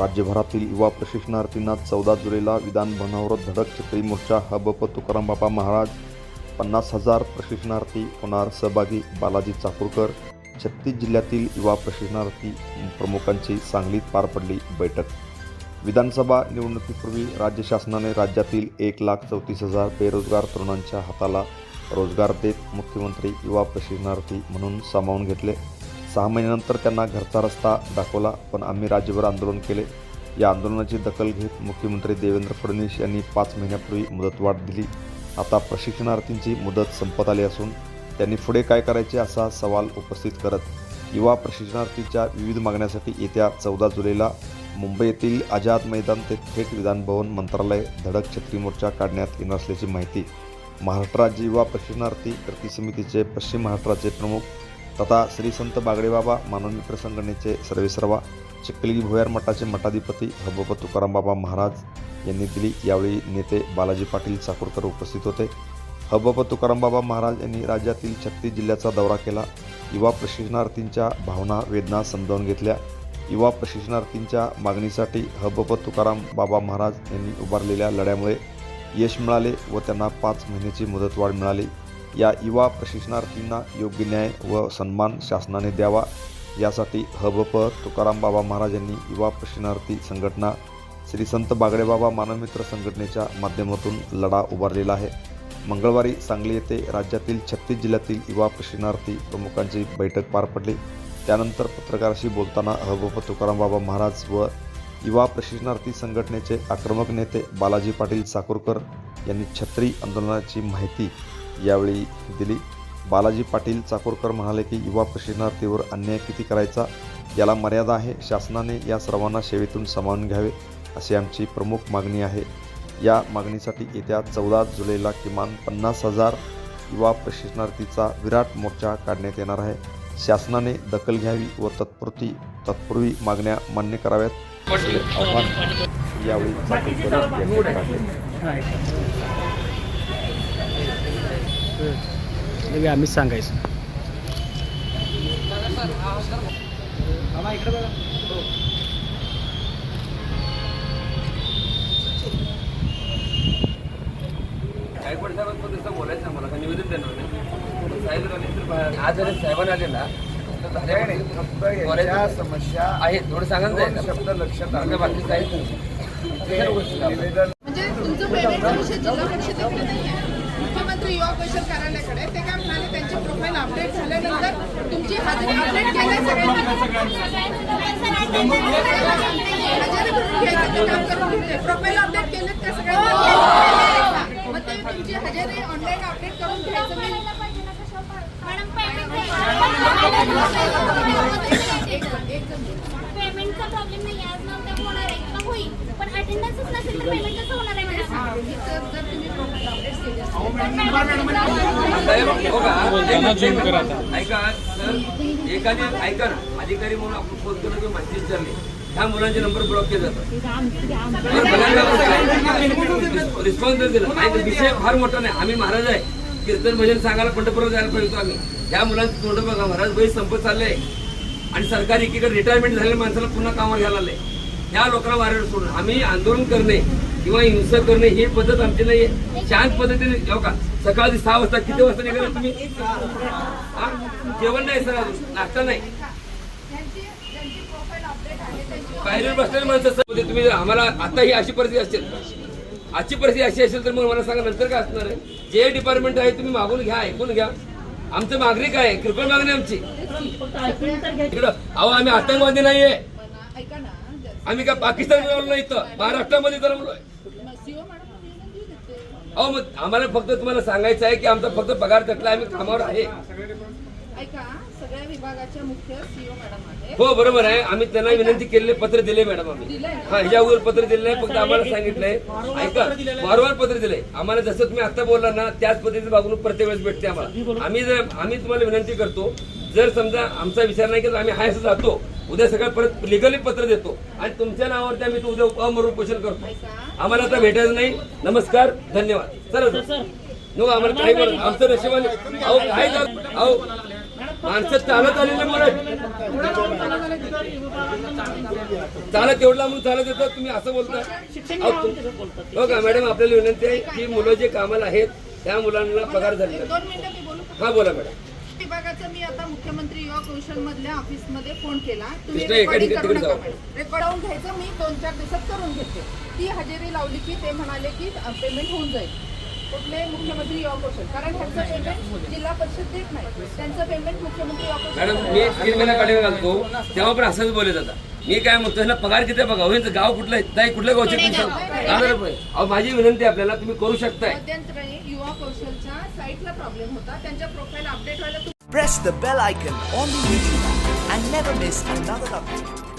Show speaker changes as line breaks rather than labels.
राज्यभरातील युवा प्रशिक्षणार्थींना चौदा जुलैला विधान भवनावर धडक छत्री मोर्चा हबप तुकारामबापा महाराज पन्नास हजार प्रशिक्षणार्थी होणार सहभागी बालाजी चाकूरकर. छत्तीस जिल्ह्यातील युवा प्रशिक्षणार्थी प्रमुखांची सांगलीत पार पडली बैठक. विधानसभा निवडणुकीपूर्वी राज्य शासनाने राज्यातील एक लाख चौतीस हजार बेरोजगार तरुणांच्या हाताला रोजगार देत मुख्यमंत्री युवा प्रशिक्षणार्थी म्हणून सामावून घेतले. सहा महिन्यानंतर त्यांना घरचा रस्ता दाखवला पण आम्ही राज्यभर आंदोलन केले. या आंदोलनाची दखल घेत मुख्यमंत्री देवेंद्र फडणवीस यांनी पाच महिन्यापूर्वी मुदतवाढ दिली. आता प्रशिक्षणार्थींची मुदत संपत आली असून त्यांनी पुढे काय करायचे असा सवाल उपस्थित करत युवा प्रशिक्षणार्थीच्या विविध मागण्यासाठी येत्या चौदा जुलैला मुंबई येथील आझाद मैदान ते थेट विधानभवन मंत्रालय धडक छत्री मोर्चा काढण्यात येणार असल्याची माहिती महाराष्ट्र राज्य युवा प्रशिक्षणार्थी कृती समितीचे पश्चिम महाराष्ट्राचे प्रमुख तथा श्री संत बागडेबाबा मानवमित्र संघटनेचे सर्वेसर्वा चिखली भुयार मठाचे मठाधिपती हबप तुकारामबाबा महाराज यांनी दिली. यावेळी नेते बालाजी पाटील चाकूरकर उपस्थित होते. हबप तुकारामबाबा महाराज यांनी राज्यातील छत्तीस जिल्ह्याचा दौरा केला. युवा प्रशिक्षणार्थींच्या भावना वेदना समजावून घेतल्या. युवा प्रशिक्षणार्थींच्या मागणीसाठी हबप तुकाराम बाबा महाराज यांनी उभारलेल्या लढ्यामुळे यश मिळाले व त्यांना पाच महिन्याची मुदतवाढ मिळाली. या युवा प्रशिक्षणार्थींना योग्य न्याय व सन्मान शासनाने द्यावा. यासाठी हबप तुकाराम बाबा महाराज यांनी युवा प्रशिक्षणार्थी संघटना श्री संत बागडेबाबा मानवमित्र संघटनेच्या माध्यमातून लढा उभारलेला आहे. मंगळवारी सांगली येथे राज्यातील छत्तीस जिल्ह्यातील युवा प्रशिक्षणार्थी प्रमुखांची बैठक पार पडली. त्यानंतर पत्रकाराशी बोलताना हबप तुकारामबाबा महाराज व युवा प्रशिक्षणार्थी संघटनेचे आक्रमक नेते बालाजी पाटील साकोरकर यांनी छत्री आंदोलनाची माहिती यावेळी दिली. बालाजी पाटील चाकोरकर म्हणाले की युवा प्रशिक्षणार्थीवर अन्याय किती करायचा? याला मर्यादा आहे. शासनाने या सर्वांना सेवेतून सामावून घ्यावे अशी आमची प्रमुख मागणी आहे. या मागणीसाठी येत्या चौदा जुलैला किमान पन्नास हजार युवा प्रशिक्षणार्थीचा विराट मोर्चा काढण्यात येणार आहे. शासनाने दखल घ्यावी व तत्पुरती तत्पूर्वी मागण्या मान्य कराव्यात. असे आव्हान यावेळी
नाही आम्हीच सांगायचं.
गायकवाड साहेबांबद्दल तसं बोलायचं आम्हाला का निवेदन देणार नाही साहेब आले आज जरी साहेबांना आले ना तर समस्या आहेत थोडं सांगा ना जाईल शब्द लक्षात आलं बाकी काही निवेदन
म्हणजे तुमचं पेमेंटचा विषय जिल्हा परिषदेकडे नाही आहे युवा कौशल कार्यालयाकडे ते काय म्हणाले त्यांची प्रोफाईल अपडेट झाल्यानंतर तुमची हजेरी अपडेट केल्या प्रोफाईल अपडेट केलेत त्या सगळ्यांनी? मग ते तुमची हजेरी ऑनलाईन अपडेट करून घ्यायचं.
पेमेंटचा प्रॉब्लेम नाही. आज ना उद्या होणार आहे किंवा होईल. पण अटेंडन्सच नसेल तर पेमेंट कसं होणार.
ऐका सर एखादी ऐका ना. अधिकारी म्हणून आपण फोन केलं किंवा माहिती विचारली ह्या मुलांचे नंबर ब्लॉक केले जातात. रिस्पॉन्स दिला. विषय फार मोठा नाही. आम्ही महाराज आहे. कीर्तन भजन सांगायला पंढरपूरला जायला पाहिजे आम्ही. ह्या मुलांचं तोंड बघा महाराज वय संपत चाललंय. आणि सरकार एकीकडे रिटायरमेंट झालेल्या माणसाला पुन्हा कामावर घ्यायला आलंय. ह्या लोकांना वारेवर सोडून आम्ही आंदोलन करणे. किंवा हिंसा करणे ही पद्धत आमची नाही. शांत पद्धतीने हो का? सकाळी सहा वाजता किती वाजता निघाला तुम्ही? जेवण नाही सर अजून. नाश्ता नाही. बाहेर बसलेले माणसं सर म्हणजे तुम्ही आम्हाला आता ही अशी परिस्थिती असेल आजची परिस्थिती अशी असेल तर मग मला सांगा नंतर काय असणार आहे? जे डिपार्टमेंट आहे तुम्ही मागून घ्या ऐकून घ्या. आमचं मागणी काय आहे किरकोळ मागणी आमची. इकडं अहो आम्ही आतंकवादी नाहीये. आम्ही काय पाकिस्तान नाही इथं. महाराष्ट्रामध्ये जन्मलोय
सीओ मॅडम निवेदन देऊ देते
अहो मग आम्हाला फक्त तुम्हाला सांगायचं आहे की आमचा फक्त पगार तटला आम्ही कामावर आहे.
ऐका सगळ्या विभागाच्या मुख्य सीओ मॅडम आहेत.
हो बरोबर आहे. आम्ही त्यांना विनंती केलेले पत्र दिले मॅडम आम्ही.
दिलंय ना?
हा ह्याच्या अगोदर पत्र दिले नाही फक्त आम्हाला सांगितलंय. ऐका वारंवार पत्र दिले आम्हाला जसं तुम्ही आता बोलला ना त्याच पद्धतीने वागणूक प्रत्येक वेळेस भेटते आम्हाला. आम्ही जर आम्ही तुम्हाला विनंती करतो जर समजा आमचा विचार नाही की आम्ही हाय असं जातो. उद्या सकाळी परत लिगली पत्र देतो. आणि तुमच्या नावावरती आम्ही तो उद्या अमरून पोषण करतो. आम्हाला आता भेटायचं नाही. नमस्कार धन्यवाद. चला नो आम्हाला काही आमचं नशिबाने अहो काय? अहो माणसं चालत आलेले मुलं चालत एवढला म्हणून चालत येतात तुम्ही असं बोलता हो का मॅडम आपल्याला विनंती आहे की मुलं जे कामाला आहेत त्या मुलांना पगार झालेला
दोन मिनिटं मी बोलू
हा बोला मॅडम.
विभागाचा मी आता मुख्यमंत्री युवा कौशल मधल्या ऑफिसमध्ये फोन केला तुम्ही
एका
रेकॉर्डिंग करू
तिकडे
नका
जाऊ.
मॅडम. रेकॉर्ड घ्यायचं मी दोन चार दिवसात करून घेते ती हजेरी लावली की ते म्हणाले की पेमेंट होऊन जाईल कुठले मुख्यमंत्री कारण ह्यांचं पेमेंट जिल्हा परिषद देत नाही. त्यांचं पेमेंट मुख्यमंत्री
मॅडम मी तीन महिना पाठीमागे घालतो. तेव्हा पण असंच बोलत आता मी काय म्हणतो ह्याला पगार किती बघा? हो, यांचं गाव कुठलं आहे? नाही कुठल्या गावचे अहो माझी विनंती आहे आपल्याला तुम्ही करू शकताय.
मध्यंतरी युवा कौशलच्या साईटला प्रॉब्लेम होता. त्यांच्या प्रोफाईल अपडेट व्हायला
Press the bell icon on the YouTube app and never miss another update.